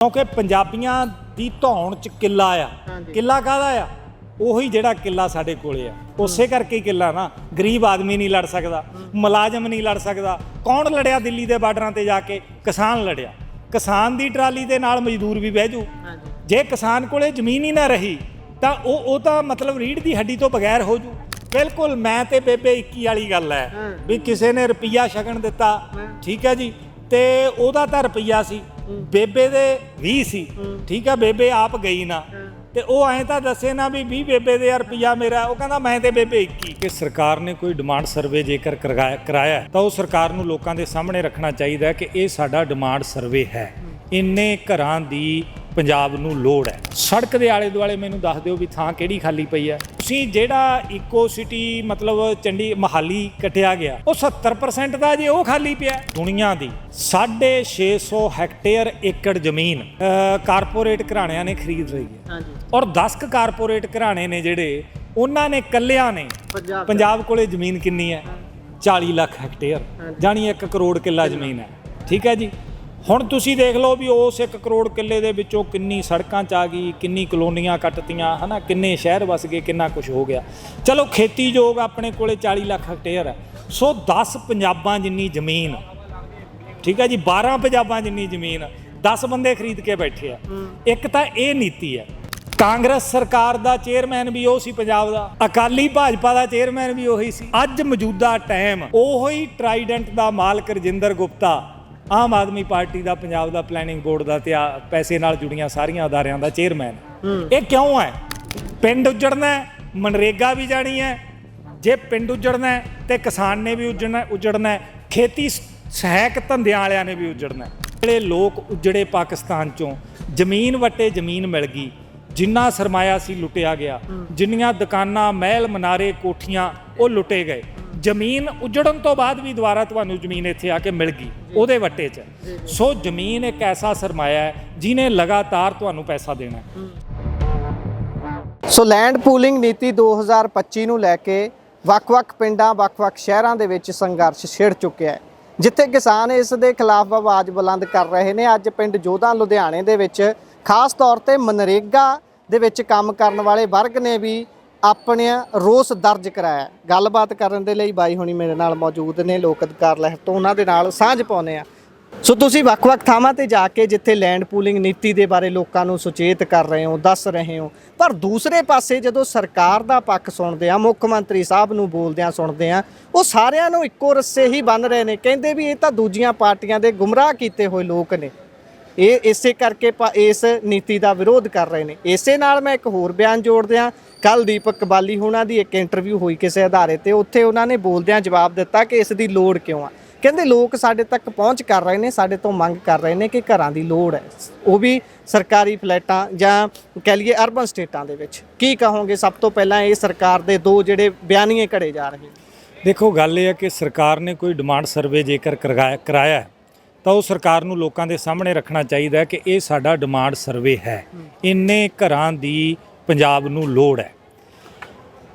ਕਿਉਂਕਿ ਪੰਜਾਬੀਆਂ ਦੀ ਧੌਣ ਚ ਕਿੱਲਾ ਆ। ਕਿੱਲਾ ਕਾਹਦਾ ਆ? ਉਹੀ ਜਿਹੜਾ ਕਿੱਲਾ ਸਾਡੇ ਕੋਲੇ ਆ। ਉਸੇ ਕਰਕੇ ਹੀ ਕਿੱਲਾ ਨਾ। ਗਰੀਬ ਆਦਮੀ ਨਹੀਂ ਲੜ ਸਕਦਾ ਮੁਲਾਜ਼ਮ ਨਹੀਂ ਲੜ ਸਕਦਾ। ਕੌਣ ਲੜਿਆ ਦਿੱਲੀ ਦੇ ਬਾਰਡਰਾਂ ਤੇ ਜਾ ਕੇ? ਕਿਸਾਨ ਲੜਿਆ। ਕਿਸਾਨ ਦੀ ਟਰਾਲੀ ਦੇ ਨਾਲ ਮਜ਼ਦੂਰ ਵੀ ਬਹਿ ਜੂ। ਜੇ ਕਿਸਾਨ ਕੋਲੇ ਜ਼ਮੀਨ ਹੀ ਨਾ ਰਹੀ ਤਾਂ ਉਹ ਉਹ ਤਾਂ ਮਤਲਬ ਰੀੜ ਦੀ ਹੱਡੀ ਤੋਂ ਬਗੈਰ ਹੋ ਜੂ। ਬਿਲਕੁਲ ਮੈਂ ਤੇ ਬੇਬੇ 21 ਵਾਲੀ ਗੱਲ ਹੈ। ਵੀ ਕਿਸੇ ਨੇ ਰੁਪਈਆ ਛਕਣ ਦਿੱਤਾ। ਠੀਕ ਹੈ ਜੀ? ਤੇ ਉਹਦਾ ਤਾਂ ਰੁਪਈਆ ਸੀ। ਬੇਬੇ ਦੇ 20 ਸੀ। ਠੀਕ ਹੈ ਬੇਬੇ ਆਪ ਗਈ ਨਾ। ਤੇ ਉਹ ਐਂ ਤਾਂ ਦੱਸੇ ਨਾ ਵੀ 20 ਬੇਬੇ ਦੇ ਰੁਪਈਆ ਮੇਰਾ ਉਹ ਕਹਿੰਦਾ ਮੈਂ ਤੇ ਬੇਬੇ 21 ਕਿ ਸਰਕਾਰ ਨੇ ਕੋਈ ਡਿਮਾਂਡ ਸਰਵੇ ਜੇਕਰ ਕਰਾਇਆ ਤਾਂ ਉਹ ਸਰਕਾਰ ਨੂੰ ਲੋਕਾਂ ਦੇ ਸਾਹਮਣੇ ਰੱਖਣਾ ਚਾਹੀਦਾ ਕਿ ਇਹ ਸਾਡਾ ਡਿਮਾਂਡ ਸਰਵੇ ਹੈ। ਇੰਨੇ ਘਰਾਂ ਦੀ ਪੰਜਾਬ ਨੂੰ ਲੋੜ ਹੈ। ਸੜਕ ਦੇ ਆਲੇ ਦੁਆਲੇ ਮੈਨੂੰ ਦੱਸ ਦਿਓ ਵੀ ਥਾਂ ਕਿਹੜੀ ਖਾਲੀ ਪਈ ਹੈ। ਤੁਸੀਂ ਜਿਹੜਾ ਇਕੋ ਸਿਟੀ ਮਤਲਬ ਚੰਡੀ ਮਹਾਲੀ ਕਟਿਆ ਗਿਆ ਉਹ 70% ਦਾ ਜੇ ਉਹ ਖਾਲੀ ਪਿਆ। ਦੁਨੀਆ ਦੀ 650 ਹੈਕਟੇਅਰ ਏਕੜ ਜ਼ਮੀਨ ਕਾਰਪੋਰੇਟ ਘਰਾਣਿਆਂ ਨੇ ਖਰੀਦ ਲਈ ਹੈ। ਹਾਂਜੀ। ਔਰ 10 ਕੁ ਕਾਰਪੋਰੇਟ ਘਰਾਣੇ ਨੇ ਜਿਹੜੇ ਉਹਨਾਂ ਨੇ ਕੱਲਿਆਂ ਨੇ ਪੰਜਾਬ ਕੋਲੇ। ਜ਼ਮੀਨ ਕਿੰਨੀ ਹੈ? 40 ਲੱਖ ਹੈਕਟੇਅਰ। ਜਾਨੀ 1 ਕਰੋੜ ਕਿੱਲਾ। ਜ਼ਮੀਨ ਹੈ। ਠੀਕ ਹੈ ਜੀ? ਹੁਣ ਤੁਸੀਂ ਦੇਖ ਲਓ ਵੀ ਉਸ 1 ਕਰੋੜ ਕਿੱਲੇ ਦੇ ਵਿੱਚੋਂ ਕਿੰਨੀ ਸੜਕਾਂ ਚ ਆ ਗਈ ਕਿੰਨੀ ਕਲੋਨੀਆਂ ਕੱਟਤੀਆਂ ਹਨਾ? ਕਿੰਨੇ ਸ਼ਹਿਰ ਵਸ ਗਏ ਕਿੰਨਾ ਕੁਝ ਹੋ ਗਿਆ। ਚਲੋ ਖੇਤੀਯੋਗ ਆਪਣੇ ਕੋਲੇ 40 ਲੱਖ ਹੈਕਟੇਅਰ ਹੈ। ਸੋ 10 ਪੰਜਾਬਾਂ ਜਿੰਨੀ ਜ਼ਮੀਨ ਠੀਕ ਹੈ ਜੀ? 12 ਪੰਜਾਬਾਂ ਜਿੰਨੀ ਜ਼ਮੀਨ 10 ਬੰਦੇ ਖਰੀਦ ਕੇ ਬੈਠੇ ਆ। ਇੱਕ ਤਾਂ ਇਹ ਨੀਤੀ ਹੈ ਕਾਂਗਰਸ ਸਰਕਾਰ ਦਾ ਚੇਅਰਮੈਨ ਵੀ ਉਹ ਸੀ ਪੰਜਾਬ ਦਾ। ਅਕਾਲੀ ਭਾਜਪਾ ਦਾ ਚੇਅਰਮੈਨ ਵੀ ਉਹੀ ਸੀ। ਅੱਜ ਮੌਜੂਦਾ ਟਾਈਮ ਉਹੋ ਟਰਾਈਡੈਂਟ ਦਾ ਮਾਲਕ ਰਜਿੰਦਰ ਗੁਪਤਾ ਆਮ ਆਦਮੀ ਪਾਰਟੀ ਦਾ ਪੰਜਾਬ ਦਾ ਪਲੈਨਿੰਗ ਬੋਰਡ ਦਾ ਤੇ ਆ ਪੈਸੇ ਨਾਲ ਜੁੜੀਆਂ ਸਾਰੀਆਂ ਅਦਾਰਿਆਂ ਦਾ ਚੇਅਰਮੈਨ ਇਹ ਕਿਉਂ ਹੈ? ਪਿੰਡ ਉਜੜਨਾ ਮਨਰੇਗਾ ਵੀ ਜਾਣੀ ਹੈ। ਜੇ ਪਿੰਡ ਉਜੜਨਾ ਤੇ ਕਿਸਾਨ ਨੇ ਵੀ ਉਜੜਨਾ ਉਜੜਨਾ ਖੇਤੀ ਸਹਾਇਕ ਧੰਦਿਆਂ ਵਾਲਿਆਂ ਨੇ ਵੀ ਉਜੜਨਾ। ਜਿਹੜੇ ਲੋਕ ਉਜੜੇ ਪਾਕਿਸਤਾਨ ਚੋਂ ਜ਼ਮੀਨ ਵਟੇ ਜ਼ਮੀਨ ਮਿਲ ਗਈ। ਜਿੰਨਾ ਸਰਮਾਇਆ ਸੀ ਲੁੱਟਿਆ ਗਿਆ। ਜਿੰਨੀਆਂ ਦੁਕਾਨਾਂ ਮਹਿਲ ਮਨਾਰੇ ਕੋਠੀਆਂ ਉਹ ਲੁੱਟੇ ਗਏ। ਜ਼ਮੀਨ ਉਜੜਨ ਤੋਂ ਬਾਅਦ ਵੀ ਦੁਬਾਰਾ ਤੁਹਾਨੂੰ ਜ਼ਮੀਨ ਇੱਥੇ ਆ ਕੇ ਮਿਲ ਗਈ, ਉਹਦੇ ਵੱਟੇ 'ਚ। ਸੋ ਜ਼ਮੀਨ ਇੱਕ ਐਸਾ ਸਰਮਾਇਆ ਹੈ ਜਿਹਨੇ ਲਗਾਤਾਰ ਤੁਹਾਨੂੰ ਪੈਸਾ ਦੇਣਾ ਸੋ ਲੈਂਡ ਪੂਲਿੰਗ ਨੀਤੀ 2025 ਨੂੰ ਲੈ ਕੇ ਵੱਖ-ਵੱਖ ਪਿੰਡਾਂ, ਵੱਖ-ਵੱਖ ਸ਼ਹਿਰਾਂ ਦੇ ਵਿੱਚ ਸੰਘਰਸ਼ ਛਿੜ ਚੁੱਕਿਆ ਹੈ, ਜਿੱਥੇ ਕਿਸਾਨ ਇਸ ਦੇ ਖਿਲਾਫ ਆਵਾਜ਼ ਬੁਲੰਦ ਕਰ ਰਹੇ ਨੇ। ਅੱਜ ਪਿੰਡ ਜੋਧਾ, ਲੁਧਿਆਣੇ ਦੇ ਵਿੱਚ ਖਾਸ ਤੌਰ ਤੇ ਮਨਰੇਗਾ ਦੇ ਵਿੱਚ ਕੰਮ ਕਰਨ ਵਾਲੇ ਵਰਗ ਨੇ ਵੀ ਆਪਣੇ ਰੋਸ ਦਰਜ ਕਰਾਇਆ। ਗੱਲਬਾਤ ਕਰਨ ਦੇ ਲਈ ਬਾਈ ਹੁਣੀ ਮੇਰੇ ਨਾਲ ਮੌਜੂਦ ਨੇ, ਲੋਕ ਅਧਿਕਾਰ ਲਹਿਰ ਤੋਂ ਉਹਨਾਂ ਦੇ ਨਾਲ ਸਾਂਝ ਪਾਉਨੇ ਆ ਸੋ ਤੁਸੀਂ ਵੱਖ-ਵੱਖ ਥਾਵਾਂ ਤੇ ਜਾ ਕੇ ਜਿੱਥੇ ਲੈਂਡ ਪੂਲਿੰਗ ਨੀਤੀ ਦੇ ਬਾਰੇ ਲੋਕਾਂ ਨੂੰ ਸੁਚੇਤ ਕਰ ਰਹੇ ਹੋ, ਦੱਸ ਰਹੇ ਹੋ, ਪਰ ਦੂਸਰੇ ਪਾਸੇ ਜਦੋਂ ਸਰਕਾਰ ਦਾ ਪੱਖ ਸੁਣਦੇ ਆ ਮੁੱਖ ਮੰਤਰੀ ਸਾਹਿਬ ਨੂੰ ਬੋਲਦਿਆਂ ਸੁਣਦੇ ਆ ਉਹ ਸਾਰਿਆਂ ਨੂੰ ਇੱਕੋ ਰੱਸੇ ਹੀ ਬੰਨ ਰਹੇ ਨੇ। ਕਹਿੰਦੇ ਵੀ ਇਹ ਤਾਂ ਦੂਜੀਆਂ ਪਾਰਟੀਆਂ ਦੇ ਗੁੰਮਰਾਹ ਕੀਤੇ ਹੋਏ ਲੋਕ ਨੇ। ਇਹ ਇਸੇ ਕਰਕੇ ਇਸ ਨੀਤੀ ਦਾ ਵਿਰੋਧ ਕਰ ਰਹੇ ਨੇ। ਇਸੇ ਨਾਲ ਮੈਂ ਇੱਕ ਹੋਰ ਬਿਆਨ ਜੋੜਦਿਆਂ ਕੱਲ ਦੀਪਕ ਕਬਾਲੀ ਹੋਣਾ ਦੀ ਇੱਕ ਇੰਟਰਵਿਊ ਹੋਈ ਕਿਸੇ ਅਧਾਰੇ ਤੇ, ਉੱਥੇ ਉਹਨਾਂ ਨੇ ਬੋਲਦਿਆਂ ਜਵਾਬ ਦਿੱਤਾ ਕਿ ਇਸ ਦੀ ਲੋੜ ਕਿਉਂ ਆ? ਕਹਿੰਦੇ ਲੋਕ ਸਾਡੇ ਤੱਕ ਪਹੁੰਚ ਕਰ ਰਹੇ ਨੇ, ਸਾਡੇ ਤੋਂ ਮੰਗ ਕਰ ਰਹੇ ਨੇ ਕਿ ਘਰਾਂ ਦੀ ਲੋੜ ਹੈ। ਉਹ ਵੀ ਸਰਕਾਰੀ ਫਲੈਟਾਂ ਜਾਂ ਕਹਿ ਲਈਏ ਅਰਬਨ ਸਟੇਟਾਂ ਦੇ ਵਿੱਚ। ਕੀ ਕਹੋਗੇ? ਸਭ ਤੋਂ ਪਹਿਲਾਂ ਇਹ ਸਰਕਾਰ ਦੇ ਦੋ ਜਿਹੜੇ ਬਿਆਨੀਏ ਘੜੇ ਜਾ ਰਹੇ ਦੇਖੋ, ਗੱਲ ਇਹ ਹੈ ਕਿ ਸਰਕਾਰ ਨੇ ਕੋਈ ਡਿਮਾਂਡ ਸਰਵੇ ਜੇਕਰ ਕਰਵਾਇਆ ਕਰਾਇਆ ਤਾਂ ਉਹ ਸਰਕਾਰ ਨੂੰ ਲੋਕਾਂ ਦੇ ਸਾਹਮਣੇ ਰੱਖਣਾ ਚਾਹੀਦਾ ਹੈ ਕਿ ਇਹ ਸਾਡਾ ਡਿਮਾਂਡ ਸਰਵੇ ਹੈ। ਇੰਨੇ ਘਰਾਂ ਦੀ ਪੰਜਾਬ ਨੂੰ ਲੋੜ ਹੈ।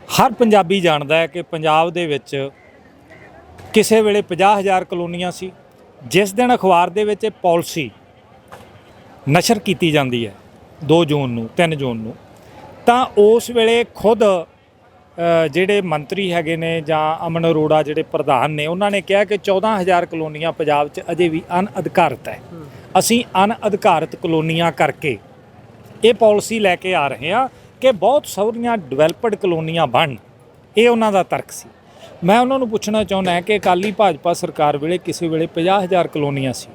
ਹਰ ਪੰਜਾਬੀ ਜਾਣਦਾ ਹੈ ਕਿ ਪੰਜਾਬ ਦੇ ਵਿੱਚ ਕਿਸੇ ਵੇਲੇ 50000 ਕਲੋਨੀਆਂ ਸੀ। ਜਿਸ ਦਿਨ ਅਖਬਾਰ ਦੇ ਵਿੱਚ ਇਹ ਪਾਲਿਸੀ ਨਸ਼ਰ ਕੀਤੀ ਜਾਂਦੀ ਹੈ 2 ਜੂਨ ਨੂੰ 3 ਜੂਨ ਨੂੰ, ਤਾਂ ਉਸ ਵੇਲੇ ਖੁਦ ਜਿਹੜੇ ਮੰਤਰੀ ਹੈਗੇ ਨੇ ਜਾਂ ਅਮਨ ਅਰੋੜਾ ਜਿਹੜੇ ਪ੍ਰਧਾਨ ਨੇ ਉਹਨਾਂ ਨੇ ਕਿਹਾ ਕਿ 14000 ਕਲੋਨੀਆਂ ਪੰਜਾਬ 'ਚ ਅਜੇ ਵੀ ਅਨਅਧਿਕਾਰਤ ਹੈ। ਅਸੀਂ ਅਨਅਧਿਕਾਰਤ ਕਲੋਨੀਆਂ ਕਰਕੇ ਇਹ ਪਾਲਿਸੀ ਲੈ ਕੇ ਆ ਰਹੇ ਹਾਂ ਕਿ ਬਹੁਤ ਸਾਰੀਆਂ ਡਿਵੈਲਪਡ ਕਲੋਨੀਆਂ ਬਣ। ਇਹ ਉਹਨਾਂ ਦਾ ਤਰਕ ਸੀ। ਮੈਂ ਉਹਨਾਂ ਨੂੰ ਪੁੱਛਣਾ ਚਾਹੁੰਦਾ ਕਿ ਅਕਾਲੀ ਭਾਜਪਾ ਸਰਕਾਰ ਵੇਲੇ ਕਿਸੇ ਵੇਲੇ 50000 ਕਲੋਨੀਆਂ ਸੀ।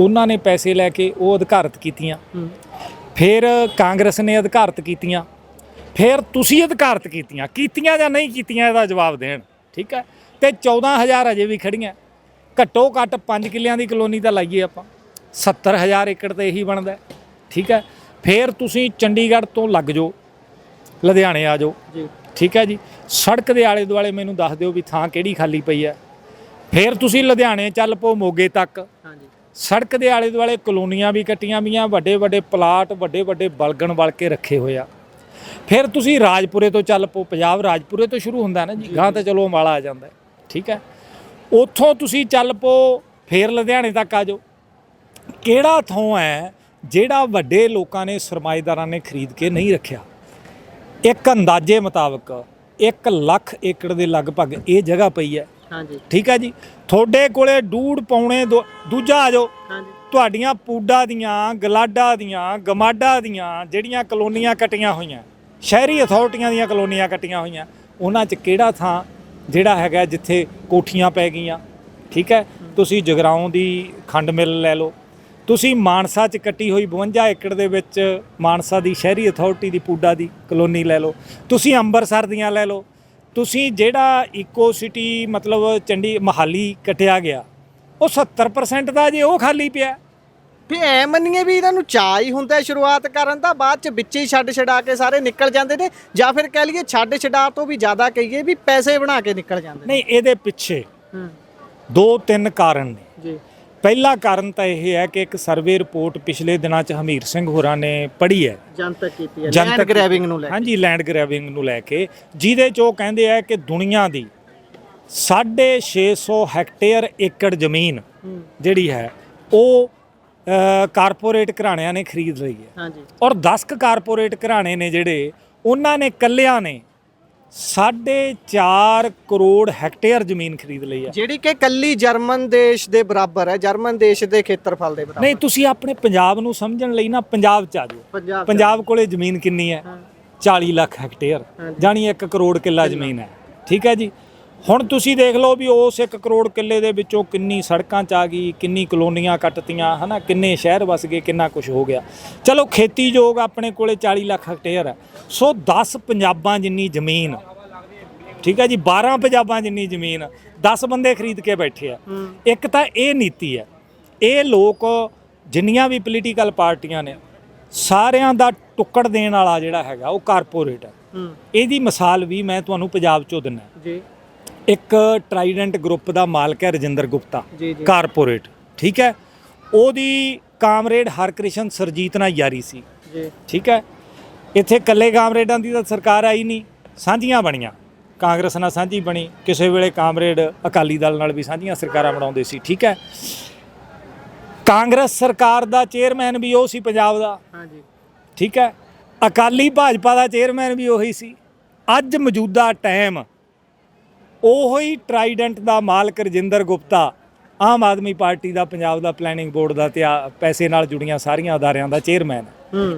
ਉਹਨਾਂ ਨੇ ਪੈਸੇ ਲੈ ਕੇ ਉਹ ਅਧਿਕਾਰਤ ਕੀਤੀਆਂ। ਫਿਰ ਕਾਂਗਰਸ ਨੇ ਅਧਿਕਾਰਤ ਕੀਤੀਆਂ। ਫਿਰ ਤੁਸੀਂ ਅਧਿਕਾਰਤ ਕੀਤੀਆਂ ਕੀਤੀਆਂ ਜਾਂ ਨਹੀਂ ਕੀਤੀਆਂ ਇਹਦਾ ਜਵਾਬ ਦੇਣ ਠੀਕ ਹੈ? ਤੇ 14000 ਅਜੇ ਵੀ ਖੜੀਆਂ। ਘੱਟੋ ਘੱਟ 5 ਕਿੱਲਿਆਂ ਦੀ ਕਲੋਨੀ ਤਾਂ ਲਾਈਏ ਆਪਾਂ। 70000 ਏਕੜ ਤੇ ਇਹੀ ਬਣਦਾ ਠੀਕ ਹੈ? ਫਿਰ ਤੁਸੀਂ ਚੰਡੀਗੜ੍ਹ ਤੋਂ ਲੱਗ ਜਾਓ ਲੁਧਿਆਣੇ ਆ ਜਾਓ ਜੀ। ਠੀਕ ਹੈ ਜੀ? ਸੜਕ ਦੇ ਆਲੇ ਦੁਆਲੇ ਮੈਨੂੰ ਦੱਸ ਦਿਓ ਵੀ ਥਾਂ ਕਿਹੜੀ ਖਾਲੀ ਪਈ ਹੈ। ਫਿਰ ਤੁਸੀਂ ਲੁਧਿਆਣੇ ਚੱਲ ਪਓ ਮੋਗੇ ਤੱਕ। ਹਾਂਜੀ। ਸੜਕ ਦੇ ਆਲੇ ਦੁਆਲੇ ਕਲੋਨੀਆਂ ਵੀ ਕੱਟੀਆਂ ਵੀਆਂ ਵੱਡੇ ਵੱਡੇ ਪਲਾਟ ਵੱਡੇ ਵੱਡੇ ਬਲਗਣ ਵਲ ਕੇ ਰੱਖੇ ਹੋਏ ਆ। ਫਿਰ ਤੁਸੀਂ ਰਾਜਪੁਰੇ ਤੋਂ ਚੱਲ ਪਓ ਪੰਜਾਬ ਰਾਜਪੁਰੇ ਤੋਂ ਸ਼ੁਰੂ ਹੁੰਦਾ ਨਾ ਜੀ ਗਾਂ ਤਾਂ ਚਲੋ ਅੰਬਾਲਾ ਆ ਜਾਂਦਾ ਠੀਕ ਹੈ? ਉੱਥੋਂ ਤੁਸੀਂ ਚੱਲ ਪਓ ਫਿਰ ਲੁਧਿਆਣੇ ਤੱਕ ਆ ਜਾਓ। ਕਿਹੜਾ ਥਾਂ ਹੈ ਜਿਹੜਾ ਵੱਡੇ ਲੋਕਾਂ ਨੇ ਸਰਮਾਏਦਾਰਾਂ ਨੇ ਖਰੀਦ ਕੇ ਨਹੀਂ ਰੱਖਿਆ? ਇੱਕ ਅੰਦਾਜ਼ੇ ਮੁਤਾਬਕ 1 ਲੱਖ ਏਕੜ ਦੇ ਲਗਭਗ ਇਹ ਜਗ੍ਹਾ ਪਈ ਹੈ। ਹਾਂਜੀ। ਠੀਕ ਹੈ ਜੀ? ਤੁਹਾਡੇ ਕੋਲੇ ਡੂੜ ਦੋ- ਦੂਜਾ ਆ ਜਾਓ। ਹਾਂਜੀ। ਤੁਹਾਡੀਆਂ ਪੂਡਾ ਦੀਆਂ ਗਲਾਡਾ ਦੀਆਂ ਗਮਾਡਾ ਦੀਆਂ ਜਿਹੜੀਆਂ ਕਲੋਨੀਆਂ ਕੱਟੀਆਂ ਹੋਈਆਂ ਸ਼ਹਿਰੀ ਅਥਾਰਟੀਆਂ ਦੀਆਂ ਕਲੋਨੀਆਂ ਕੱਟੀਆਂ ਹੋਈਆਂ। ਉਹਨਾਂ 'ਚ ਕਿਹੜਾ ਥਾਂ ਜਿਹੜਾ ਹੈਗਾ ਜਿੱਥੇ ਕੋਠੀਆਂ ਪੈ ਗਈਆਂ? ਠੀਕ ਹੈ? ਤੁਸੀਂ ਜਗਰਾਉਂ ਦੀ ਖੰਡ ਮਿੱਲ ਲੈ ਲਓ। ਤੁਸੀਂ ਮਾਨਸਾ 'ਚ ਕੱਟੀ ਹੋਈ 52 ਏਕੜ ਦੇ ਵਿੱਚ ਮਾਨਸਾ ਦੀ ਸ਼ਹਿਰੀ ਅਥਾਰਟੀ ਦੀ ਪੂਡਾ ਦੀ ਕਲੋਨੀ ਲੈ ਲਓ। ਤੁਸੀਂ ਅੰਮ੍ਰਿਤਸਰ ਦੀਆਂ ਲੈ ਲਓ। ਤੁਸੀਂ ਜਿਹੜਾ ਇਕੋ ਸਿਟੀ ਮਤਲਬ ਚੰਡੀ ਮਹਾਲੀ ਕਟਿਆ ਗਿਆ, ਉਹ 70% ਦਾ ਜੇ ਉਹ ਖਾਲੀ ਪਿਆ। ਵੀ ਐ ਮੰਨੀਏ ਵੀ ਇਹਨਾਂ ਨੂੰ ਚਾਅ ਹੀ ਹੁੰਦਾ ਹੈ ਸ਼ੁਰੂਆਤ ਕਰਨ ਦਾ ਬਾਅਦ ਚ ਵਿੱਚ ਹੀ ਛੱਡ ਛਡਾ ਕੇ ਸਾਰੇ ਨਿਕਲ ਜਾਂਦੇ ਨੇ ਜਾਂ ਫਿਰ ਕਹਿ ਲਈਏ ਛੱਡ ਛਡਾ ਤੋਂ ਵੀ ਜ਼ਿਆਦਾ ਕਹੀਏ ਵੀ ਪੈਸੇ ਬਣਾ ਕੇ ਨਿਕਲ ਜਾਂਦੇ ਨੇ। ਨਹੀਂ ਇਹਦੇ ਪਿੱਛੇ ਹੂੰ। ਦੋ ਤਿੰਨ ਕਾਰਨ ਨੇ। ਜੀ। ਪਹਿਲਾ ਕਾਰਨ ਤਾਂ ਇਹ ਹੈ ਕਿ ਇੱਕ ਸਰਵੇ ਰਿਪੋਰਟ ਪਿਛਲੇ ਦਿਨਾਂ 'ਚ ਹਮੀਰ ਸਿੰਘ ਹੋਰਾਂ ਨੇ ਪੜ੍ਹੀ ਹੈ। ਜਨਤਕ ਕੀਤੀ ਹੈ ਜਨਤਕ ਲੈਂਡ ਗ੍ਰੈਬਿੰਗ ਨੂੰ ਲੈ ਕੇ। ਹਾਂਜੀ ਲੈਂਡ ਗ੍ਰੈਬਿੰਗ ਨੂੰ ਲੈ ਕੇ ਜਿਹਦੇ 'ਚ ਉਹ ਕਹਿੰਦੇ ਆ ਕਿ ਦੁਨੀਆ ਦੀ 650 ਹੈਕਟੇਅਰ ਏਕੜ ਜ਼ਮੀਨ ਹੂੰ। ਜਿਹੜੀ ਹੈ ਉਹ ਕਾਰਪੋਰੇਟ ਘਰਾਣਿਆਂ ਨੇ ਖਰੀਦ ਲਈ ਹੈ। ਹਾਂਜੀ। ਔਰ 10 ਕੁ ਕਾਰਪੋਰੇਟ ਘਰਾਣੇ ਨੇ ਜਿਹੜੇ ਉਹਨਾਂ ਨੇ ਕੱਲਿਆਂ ਨੇ 4.5 ਕਰੋੜ ਹੈਕਟੇਅਰ ਜ਼ਮੀਨ ਖਰੀਦ ਲਈ ਹੈ। ਜਿਹੜੀ ਕਿ ਕੱਲੀ ਜਰਮਨ ਦੇਸ਼ ਦੇ ਬਰਾਬਰ ਹੈ ਜਰਮਨ ਦੇਸ਼ ਦੇ ਖੇਤਰਫਲ ਦੇ ਬਰਾਬਰ। ਨਹੀਂ ਤੁਸੀਂ ਆਪਣੇ ਪੰਜਾਬ ਨੂੰ ਸਮਝਣ ਲਈ ਨਾ ਪੰਜਾਬ ਚ ਆ ਜਾਓ। ਪੰਜਾਬ ਕੋਲੇ ਜ਼ਮੀਨ ਕਿੰਨੀ ਹੈ? ਹਾਂ। 40 ਲੱਖ ਹੈਕਟੇਅਰ। ਜਾਨੀ 1 ਕਰੋੜ ਕਿੱਲਾ। ਜ਼ਮੀਨ ਹੈ। ਠੀਕ ਹੈ ਜੀ? ਹੁਣ ਤੁਸੀਂ ਦੇਖ ਲਓ ਵੀ ਉਸ 1 ਕਰੋੜ ਕਿੱਲੇ ਦੇ ਵਿੱਚੋਂ ਕਿੰਨੀ ਸੜਕਾਂ ਚ ਆ ਗਈ ਕਿੰਨੀ ਕਲੋਨੀਆਂ ਕੱਟਤੀਆਂ ਹਨਾ? ਕਿੰਨੇ ਸ਼ਹਿਰ ਵਸ ਗਏ ਕਿੰਨਾ ਕੁਝ ਹੋ ਗਿਆ। ਚਲੋ ਖੇਤੀਯੋਗ ਆਪਣੇ ਕੋਲੇ 40 ਲੱਖ ਹੈਕਟੇਅਰ ਹੈ। ਸੋ 10 ਪੰਜਾਬਾਂ ਜਿੰਨੀ ਜ਼ਮੀਨ ਠੀਕ ਹੈ ਜੀ? 12 ਪੰਜਾਬਾਂ ਜਿੰਨੀ ਜ਼ਮੀਨ 10 ਬੰਦੇ ਖਰੀਦ ਕੇ ਬੈਠੇ ਆ। ਇੱਕ ਤਾਂ ਇਹ ਨੀਤੀ ਹੈ ਇਹ ਲੋਕ ਜਿੰਨੀਆਂ ਵੀ ਪੋਲੀਟੀਕਲ ਪਾਰਟੀਆਂ ਨੇ ਸਾਰਿਆਂ ਦਾ ਟੁੱਕੜ ਦੇਣ ਵਾਲਾ ਜਿਹੜਾ ਹੈਗਾ ਉਹ ਕਾਰਪੋਰੇਟ ਹੈ। ਇਹਦੀ ਮਿਸਾਲ ਵੀ ਮੈਂ ਤੁਹਾਨੂੰ ਪੰਜਾਬ ਚੋਂ ਦਿੰਦਾ। ਜੀ। ਇੱਕ ਟਰਾਈਡੈਂਟ ਗਰੁੱਪ ਦਾ ਮਾਲਕ ਹੈ ਰਜਿੰਦਰ ਗੁਪਤਾ ਕਾਰਪੋਰੇਟ ਠੀਕ ਹੈ? ਉਹਦੀ ਕਾਮਰੇਡ ਹਰਕ੍ਰਿਸ਼ਨ ਸਰਜੀਤ ਨਾਲ ਯਾਰੀ ਸੀ। ਜੀ। ਠੀਕ ਹੈ? ਇੱਥੇ ਇਕੱਲੇ ਕਾਮਰੇਡਾਂ ਦੀ ਤਾਂ ਸਰਕਾਰ ਆਈ ਨਹੀਂ ਸਾਂਝੀਆਂ ਬਣੀਆਂ। ਕਾਂਗਰਸ ਨਾਲ ਸਾਂਝੀ ਬਣੀ ਕਿਸੇ ਵੇਲੇ ਕਾਮਰੇਡ ਅਕਾਲੀ ਦਲ ਨਾਲ ਵੀ ਸਾਂਝੀਆਂ ਸਰਕਾਰਾਂ ਬਣਾਉਂਦੇ ਸੀ ਠੀਕ ਹੈ? ਕਾਂਗਰਸ ਸਰਕਾਰ ਦਾ ਚੇਅਰਮੈਨ ਵੀ ਉਹ ਸੀ ਪੰਜਾਬ ਦਾ। ਹਾਂਜੀ। ਠੀਕ ਹੈ? ਅਕਾਲੀ ਭਾਜਪਾ ਦਾ ਚੇਅਰਮੈਨ ਵੀ ਉਹੀ ਸੀ। ਅੱਜ ਮੌਜੂਦਾ ਟਾਈਮ ਉਹੋ ਹੀ ਟਰਾਈਡੈਂਟ ਦਾ ਮਾਲਕ ਰਜਿੰਦਰ ਗੁਪਤਾ ਆਮ ਆਦਮੀ ਪਾਰਟੀ ਦਾ ਪੰਜਾਬ ਦਾ ਪਲੈਨਿੰਗ ਬੋਰਡ ਦਾ ਤੇ ਆ ਪੈਸੇ ਨਾਲ ਜੁੜੀਆਂ ਸਾਰੀਆਂ ਅਦਾਰਿਆਂ ਦਾ ਚੇਅਰਮੈਨ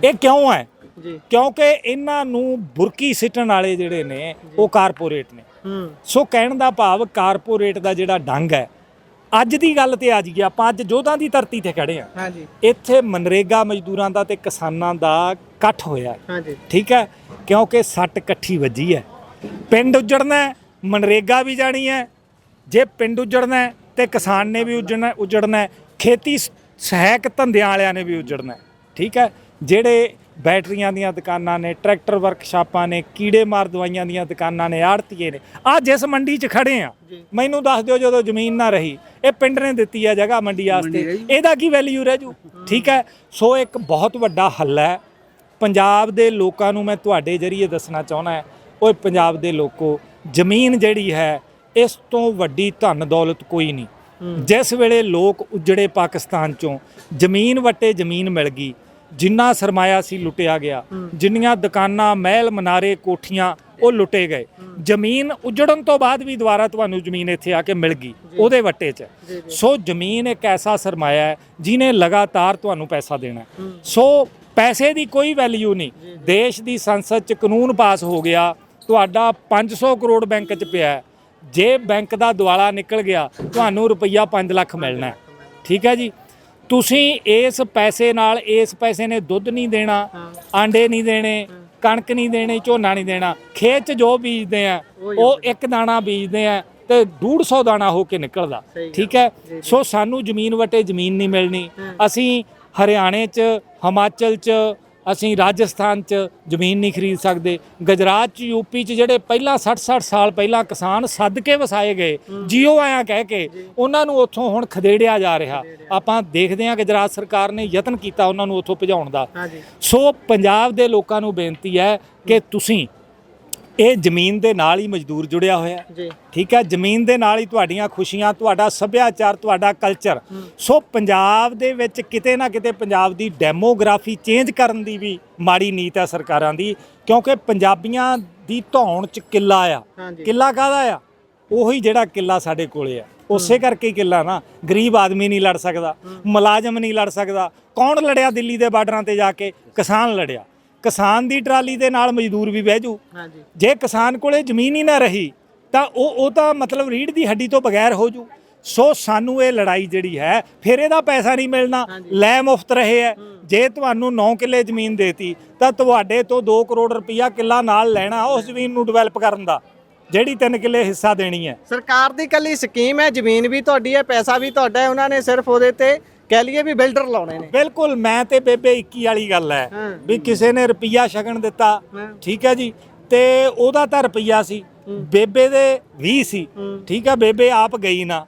ਇਹ ਕਿਉਂ ਹੈ ਜੀ। ਕਿਉਂਕਿ ਇਹਨਾਂ ਨੂੰ ਬੁਰਕੀ ਸਿੱਟਣ ਵਾਲੇ ਜਿਹੜੇ ਨੇ ਉਹ ਕਾਰਪੋਰੇਟ ਨੇ। ਸੋ ਕਹਿਣ ਦਾ ਭਾਵ ਕਾਰਪੋਰੇਟ ਦਾ ਜਿਹੜਾ ਡੰਗ ਹੈ ਅੱਜ ਦੀ ਗੱਲ ਤੇ ਆ ਜੀ ਆਪਾਂ ਅੱਜ ਜੋਧਾਂ ਦੀ ਧਰਤੀ ਤੇ ਖੜੇ ਆ ਹਾਂਜੀ। ਇੱਥੇ ਮਨਰੇਗਾ ਮਜ਼ਦੂਰਾਂ ਦਾ ਤੇ ਕਿਸਾਨਾਂ ਦਾ ਇਕੱਠ ਹੋਇਆ ਹੈ। ਹਾਂਜੀ। ਠੀਕ ਹੈ? ਕਿਉਂਕਿ ਸੱਟ ਇਕੱਠੀ ਵੱਜੀ ਹੈ। ਪਿੰਡ ਉਜੜਨਾ ਹੈ, ਮਨਰੇਗਾ ਵੀ ਜਾਣੀ ਹੈ ਜੇ ਪਿੰਡ ਉਜੜਨਾ ਹੈ ਤੇ ਕਿਸਾਨ ਨੇ ਵੀ ਉਜੜਨਾ ਉਜੜਨਾ ਹੈ, ਖੇਤੀ ਸਹਾਇਕ ਧੰਦਿਆਂ ਵਾਲਿਆਂ ਨੇ ਵੀ ਉਜੜਨਾ ਹੈ। ਠੀਕ ਹੈ ਜਿਹੜੇ ਬੈਟਰੀਆਂ ਦੀਆਂ ਦੁਕਾਨਾਂ ਨੇ ਟਰੈਕਟਰ ਵਰਕਸ਼ਾਪਾਂ ਨੇ ਕੀੜੇ ਮਾਰ ਦਵਾਈਆਂ ਦੀਆਂ ਦੁਕਾਨਾਂ ਨੇ ਆੜਤੀਏ ਨੇ ਆ ਜਿਸ ਮੰਡੀ 'ਚ ਖੜੇ ਆ। ਮੈਨੂੰ ਦੱਸ ਦਿਓ ਜਦੋਂ ਜ਼ਮੀਨ ਨਾ ਰਹੀ ਇਹ ਪਿੰਡ ਨੇ ਦਿੱਤੀ ਹੈ ਜਗ੍ਹਾ ਮੰਡੀ ਵਾਸਤੇ ਇਹਦਾ ਕੀ ਵੈਲਿਊ ਰਹਿ ਜੂ ਠੀਕ ਹੈ ਸੋ ਇੱਕ ਬਹੁਤ ਵੱਡਾ ਹੱਲ ਹੈ ਪੰਜਾਬ ਦੇ ਲੋਕਾਂ ਨੂੰ ਮੈਂ ਤੁਹਾਡੇ ਜਰੀਏ ਦੱਸਣਾ ਚਾਹੁੰਦਾ ਓਏ ਪੰਜਾਬ ਦੇ ਲੋਕੋ ਜ਼ਮੀਨ ਜਿਹੜੀ ਹੈ ਇਸ ਤੋਂ ਵੱਡੀ ਧਨ ਦੌਲਤ ਕੋਈ ਨਹੀਂ। ਜਿਸ ਵੇਲੇ ਲੋਕ ਉਜੜੇ ਪਾਕਿਸਤਾਨ ਚੋਂ ਜ਼ਮੀਨ ਵਟੇ ਜ਼ਮੀਨ ਮਿਲ ਗਈ ਜਿੰਨਾ ਸਰਮਾਇਆ ਸੀ ਲੁੱਟਿਆ ਗਿਆ ਜਿੰਨੀਆਂ ਦੁਕਾਨਾਂ ਮਹਿਲ ਮਨਾਰੇ ਕੋਠੀਆਂ ਉਹ ਲੁੱਟੇ ਗਏ। ਜ਼ਮੀਨ ਉਜੜਨ ਤੋਂ ਬਾਅਦ ਵੀ ਦੁਬਾਰਾ ਤੁਹਾਨੂੰ ਜ਼ਮੀਨ ਇੱਥੇ ਆ ਕੇ ਮਿਲ ਗਈ ਉਹਦੇ ਵੱਟੇ 'ਚ। ਸੋ ਜ਼ਮੀਨ ਇੱਕ ਐਸਾ ਸਰਮਾਇਆ ਹੈ ਜਿਹਨੇ ਲਗਾਤਾਰ ਤੁਹਾਨੂੰ ਪੈਸਾ ਦੇਣਾ। ਸੋ ਪੈਸੇ ਦੀ ਕੋਈ ਵੈਲਿਊ ਨਹੀਂ। ਦੇਸ਼ ਦੀ ਸੰਸਦ 'ਚ ਕਾਨੂੰਨ ਪਾਸ ਹੋ ਗਿਆ ਤੁਹਾਡਾ 500 ਕਰੋੜ ਬੈਂਕ 'ਚ ਪਿਆ। ਜੇ ਬੈਂਕ ਦਾ ਦਿਵਾਲਾ ਨਿਕਲ ਗਿਆ ਤੁਹਾਨੂੰ ਰੁਪਈਆ 5 ਲੱਖ ਮਿਲਣਾ ਹੈ। ਠੀਕ ਹੈ ਜੀ? ਤੁਸੀਂ ਇਸ ਪੈਸੇ ਨਾਲ ਇਸ ਪੈਸੇ ਨੇ ਦੁੱਧ ਨਹੀਂ ਦੇਣਾ ਆਂਡੇ ਨਹੀਂ ਦੇਣੇ ਕਣਕ ਨਹੀਂ ਦੇਣੀ ਝੋਨਾ ਨਹੀਂ ਦੇਣਾ। ਖੇਤ 'ਚ ਜੋ ਬੀਜਦੇ ਆ ਉਹ ਇੱਕ ਦਾਣਾ ਬੀਜਦੇ ਆ ਤੇ 150 ਦਾਣਾ ਹੋ ਕੇ ਨਿਕਲਦਾ। ਠੀਕ ਹੈ? ਸੋ ਸਾਨੂੰ ਜ਼ਮੀਨ ਵਟੇ ਜ਼ਮੀਨ ਨਹੀਂ ਮਿਲਣੀ। ਅਸੀਂ ਹਰਿਆਣੇ 'ਚ ਹਿਮਾਚਲ 'ਚ ਅਸੀਂ ਰਾਜਸਥਾਨ 'ਚ ਜ਼ਮੀਨ ਨਹੀਂ ਖਰੀਦ ਸਕਦੇ। ਗੁਜਰਾਤ 'ਚ ਯੂਪੀ 'ਚ ਜਿਹੜੇ ਪਹਿਲਾਂ 60-60 ਸਾਲ ਪਹਿਲਾਂ ਕਿਸਾਨ ਸੱਦ ਕੇ ਵਸਾਏ ਗਏ ਜੀਓ ਆਇਆ ਕਹਿ ਕੇ ਉਹਨਾਂ ਨੂੰ ਉੱਥੋਂ ਹੁਣ ਖਦੇੜਿਆ ਜਾ ਰਿਹਾ। ਆਪਾਂ ਦੇਖਦੇ ਹਾਂ ਗੁਜਰਾਤ ਸਰਕਾਰ ਨੇ ਯਤਨ ਕੀਤਾ ਉਹਨਾਂ ਨੂੰ ਉੱਥੋਂ ਭਜਾਉਣ ਦਾ। ਸੋ ਪੰਜਾਬ ਦੇ ਲੋਕਾਂ ਨੂੰ ਬੇਨਤੀ ਹੈ ਕਿ ਤੁਸੀਂ ਇਹ ਜ਼ਮੀਨ ਦੇ ਨਾਲ ਹੀ ਮਜ਼ਦੂਰ ਜੁੜਿਆ ਹੋਇਆ। ਜੀ। ਠੀਕ ਹੈ ਜ਼ਮੀਨ ਦੇ ਨਾਲ ਹੀ ਤੁਹਾਡੀਆਂ ਖੁਸ਼ੀਆਂ ਤੁਹਾਡਾ ਸੱਭਿਆਚਾਰ ਤੁਹਾਡਾ ਕਲਚਰ ਸੋ ਪੰਜਾਬ ਦੇ ਵਿੱਚ ਕਿਤੇ ਨਾ ਕਿਤੇ ਪੰਜਾਬ ਦੀ ਡੈਮੋਗ੍ਰਾਫੀ ਚੇਂਜ ਕਰਨ ਦੀ ਵੀ ਮਾੜੀ ਨੀਤ ਹੈ ਸਰਕਾਰਾਂ ਦੀ ਕਿਉਂਕਿ ਪੰਜਾਬੀਆਂ ਦੀ ਧੌਣ ਚ ਕਿੱਲਾ ਆ। ਕਿੱਲਾ ਕਾਹਦਾ ਆ? ਉਹੀ ਜਿਹੜਾ ਕਿੱਲਾ ਸਾਡੇ ਕੋਲੇ ਆ। ਉਸੇ ਕਰਕੇ ਕਿੱਲਾ ਨਾ। ਗਰੀਬ ਆਦਮੀ ਨਹੀਂ ਲੜ ਸਕਦਾ ਮੁਲਾਜ਼ਮ ਨਹੀਂ ਲੜ ਸਕਦਾ। ਕੌਣ ਲੜਿਆ ਦਿੱਲੀ ਦੇ ਬਾਰਡਰਾਂ ਤੇ ਜਾ ਕੇ? ਕਿਸਾਨ ਲੜਿਆ। ਕਿਸਾਨ ਦੀ ਟਰਾਲੀ ਦੇ ਨਾਲ ਮਜ਼ਦੂਰ ਵੀ ਬਹਿ ਜੂ ਹਾਂਜੀ। ਜੇ ਕਿਸਾਨ ਕੋਲੇ ਜ਼ਮੀਨ ਹੀ ਨਾ ਰਹੀ ਤਾਂ ਉਹ ਉਹ ਤਾਂ ਮਤਲਬ ਰੀੜ ਦੀ ਹੱਡੀ ਤੋਂ ਬਗੈਰ ਹੋ ਜੂ ਸੋ ਸਾਨੂੰ ਇਹ ਲੜਾਈ ਜਿਹੜੀ ਹੈ ਫਿਰ ਇਹਦਾ ਪੈਸਾ ਨਹੀਂ ਮਿਲਣਾ। ਲੈ ਮੁਫਤ ਰਹੇ ਹੈ। ਜੇ ਤੁਹਾਨੂੰ 9 ਕਿੱਲੇ ਜ਼ਮੀਨ ਦੇਤੀ ਤਾਂ ਤੁਹਾਡੇ ਤੋਂ 2 ਕਰੋੜ ਰੁਪਈਆ ਕਿੱਲਾ ਨਾਲ ਲੈਣਾ ਉਸ ਜ਼ਮੀਨ ਨੂੰ ਡਿਵੈਲਪ ਕਰਨ ਦਾ ਜਿਹੜੀ 3 ਕਿੱਲੇ ਹਿੱਸਾ ਦੇਣੀ ਹੈ। ਸਰਕਾਰ ਦੀ ਕੱਲੀ ਸਕੀਮ ਹੈ ਜ਼ਮੀਨ ਵੀ ਤੁਹਾਡੀ ਹੈ ਪੈਸਾ ਵੀ ਤੁਹਾਡਾ ਹੈ। ਉਹਨਾਂ ਨੇ ਸਿਰਫ ਉਹਦੇ ਤੇ ਕਹਿ ਲਈਏ ਵੀ ਬਿਲਡਰ ਲਾਉਣੇ ਨੇ ਬਿਲਕੁਲ ਮੈਂ ਤੇ ਬੇਬੇ 21 ਵਾਲੀ ਗੱਲ ਹੈ। ਵੀ ਕਿਸੇ ਨੇ ਰੁਪਈਆ ਛਕਣ ਦਿੱਤਾ। ਠੀਕ ਹੈ ਜੀ ਤੇ ਉਹਦਾ ਤਾਂ ਰੁਪਈਆ ਸੀ ਬੇਬੇ ਦੇ 20 ਸੀ। ਠੀਕ ਹੈ ਬੇਬੇ ਆਪ ਗਈ ਨਾ।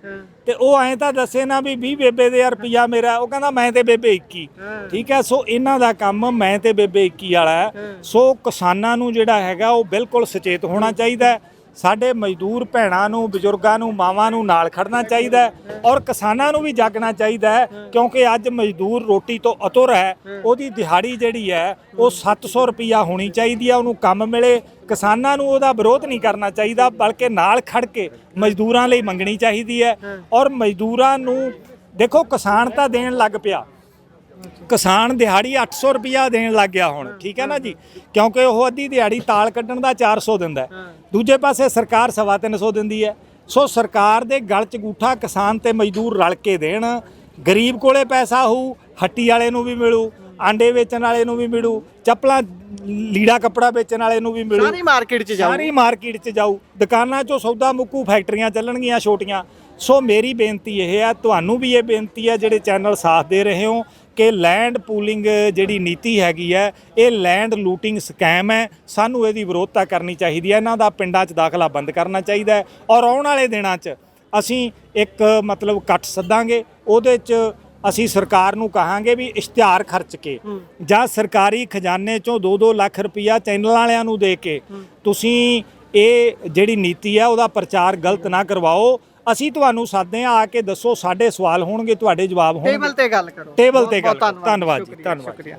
ਤੇ ਉਹ ਐਂ ਤਾਂ ਦੱਸੇ ਨਾ ਵੀ 20 ਬੇਬੇ ਦੇ ਰੁਪਈਆ ਮੇਰਾ ਉਹ ਕਹਿੰਦਾ ਮੈਂ ਤੇ ਬੇਬੇ 21 ਹਾਂ। ਠੀਕ ਹੈ ਸੋ ਇਹਨਾਂ ਦਾ ਕੰਮ ਮੈਂ ਤੇ ਬੇਬੇ 21 ਵਾਲਾ। ਸੋ ਕਿਸਾਨਾਂ ਨੂੰ ਜਿਹੜਾ ਹੈਗਾ ਉਹ ਬਿਲਕੁਲ ਸੁਚੇਤ ਹੋਣਾ ਚਾਹੀਦਾ ਹੈ ਸਾਡੇ ਮਜ਼ਦੂਰ ਭੈਣਾਂ ਨੂੰ, ਬਜ਼ੁਰਗਾਂ ਨੂੰ, ਮਾਵਾਂ ਨੂੰ ਨਾਲ ਖੜਨਾ ਚਾਹੀਦਾ ਹੈ ਔਰ ਕਿਸਾਨਾਂ ਨੂੰ ਵੀ ਜਾਗਣਾ ਚਾਹੀਦਾ ਹੈ ਕਿਉਂਕਿ ਅੱਜ ਮਜ਼ਦੂਰ ਰੋਟੀ ਤੋਂ ਅਤੁਰ ਹੈ। ਉਹਦੀ ਦਿਹਾੜੀ ਜਿਹੜੀ ਹੈ, ਉਹ 700 ਰੁਪਈਆ ਹੋਣੀ ਚਾਹੀਦੀ ਹੈ, ਉਹਨੂੰ ਕੰਮ ਮਿਲੇ। ਕਿਸਾਨਾਂ ਨੂੰ ਉਹਦਾ ਵਿਰੋਧ ਨਹੀਂ ਕਰਨਾ ਚਾਹੀਦਾ, ਬਲਕਿ ਨਾਲ ਖੜ ਕੇ ਮਜ਼ਦੂਰਾਂ ਲਈ ਮੰਗਣੀ ਚਾਹੀਦੀ ਹੈ। ਔਰ ਮਜ਼ਦੂਰਾਂ ਨੂੰ ਦੇਖੋ, ਕਿਸਾਨ ਤਾਂ ਦੇਣ ਲੱਗ ਪਿਆ। ਕਿਸਾਨ ਦਿਹਾੜੀ 800 ਰੁਪਿਆ ਦੇਣ ਲੱਗ ਗਿਆ ਹੁਣ ਠੀਕ ਹੈ ਨਾ ਜੀ? ਕਿਉਂਕਿ ਉਹ ਅੱਧੀ ਦਿਹਾੜੀ ਤਾਲ ਕੱਢਣ ਦਾ 400 ਦਿੰਦਾ ਹੈ। ਦੂਜੇ ਪਾਸੇ ਸਰਕਾਰ ਸਵਾ 300 ਦਿੰਦੀ ਹੈ। ਸੋ ਸਰਕਾਰ ਦੇ ਗਲ ਚ ਗੂਠਾ ਕਿਸਾਨ ਤੇ ਮਜ਼ਦੂਰ ਰਲ ਕੇ ਦੇਣ। ਗਰੀਬ ਕੋਲੇ ਪੈਸਾ ਹੋਊ ਹੱਟੀ ਵਾਲੇ ਨੂੰ ਵੀ ਮਿਲੂ ਆਂਡੇ ਵੇਚਣ ਵਾਲੇ ਨੂੰ ਵੀ ਮਿਲੂ ਚੱਪਲਾਂ ਲੀੜਾ ਕੱਪੜਾ ਵੇਚਣ ਵਾਲੇ ਨੂੰ ਵੀ ਮਿਲੂ। ਸਾਰੀ ਮਾਰਕੀਟ 'ਚ ਜਾਓ ਸਾਰੀ ਮਾਰਕੀਟ 'ਚ ਜਾਊ। ਦੁਕਾਨਾਂ 'ਚੋਂ ਸੌਦਾ ਮੁੱਕੂ ਫੈਕਟਰੀਆਂ ਚੱਲਣਗੀਆਂ ਛੋਟੀਆਂ। ਸੋ ਮੇਰੀ ਬੇਨਤੀ ਇਹ ਹੈ ਤੁਹਾਨੂੰ ਵੀ ਇਹ ਬੇਨਤੀ ਹੈ ਜਿਹੜੇ ਚੈਨਲ ਸਾਥ ਦੇ ਰਹੇ ਹੋ ਕਿ ਲੈਂਡ ਪੂਲਿੰਗ ਜਿਹੜੀ ਨੀਤੀ ਹੈਗੀ ਹੈ ਇਹ ਲੈਂਡ ਲੂਟਿੰਗ ਸਕੈਮ ਹੈ। ਸਾਨੂੰ ਇਹਦੀ ਵਿਰੋਧਤਾ ਕਰਨੀ ਚਾਹੀਦੀ ਹੈ। ਇਹਨਾਂ ਦਾ ਪਿੰਡਾਂ 'ਚ ਦਾਖਲਾ ਬੰਦ ਕਰਨਾ ਚਾਹੀਦਾ ਹੈ ਔਰ ਆਉਣ ਵਾਲੇ ਦਿਨਾਂ 'ਚ ਅਸੀਂ ਇੱਕ ਮਤਲਬ ਇਕੱਠ ਸੱਦਾਂਗੇ। ਉਹਦੇ 'ਚ ਅਸੀਂ ਸਰਕਾਰ ਨੂੰ ਕਹਾਂਗੇ ਵੀ ਇਸ਼ਤਿਹਾਰ ਖਰਚ ਕੇ ਜਾਂ ਸਰਕਾਰੀ ਖਜ਼ਾਨੇ ਚੋਂ 2-2 ਲੱਖ ਰੁਪਈਆ ਚੈਨਲ ਵਾਲਿਆਂ ਨੂੰ ਦੇ ਕੇ ਤੁਸੀਂ ਇਹ ਜਿਹੜੀ ਨੀਤੀ ਹੈ ਉਹਦਾ ਪ੍ਰਚਾਰ ਗਲਤ ਨਾ ਕਰਵਾਓ। ਅਸੀਂ ਤੁਹਾਨੂੰ ਸਾਦੇ ਆ ਕੇ ਦੱਸੋ ਸਾਡੇ ਸਵਾਲ ਹੋਣਗੇ ਤੁਹਾਡੇ ਜਵਾਬ ਹੋਣਗੇ। ਟੇਬਲ ਤੇ ਗੱਲ ਕਰੋ। ਟੇਬਲ ਤੇ ਗੱਲ ਧੰਨਵਾਦ ਜੀ ਧੰਨਵਾਦ ਸ਼ੁਕਰੀਆ।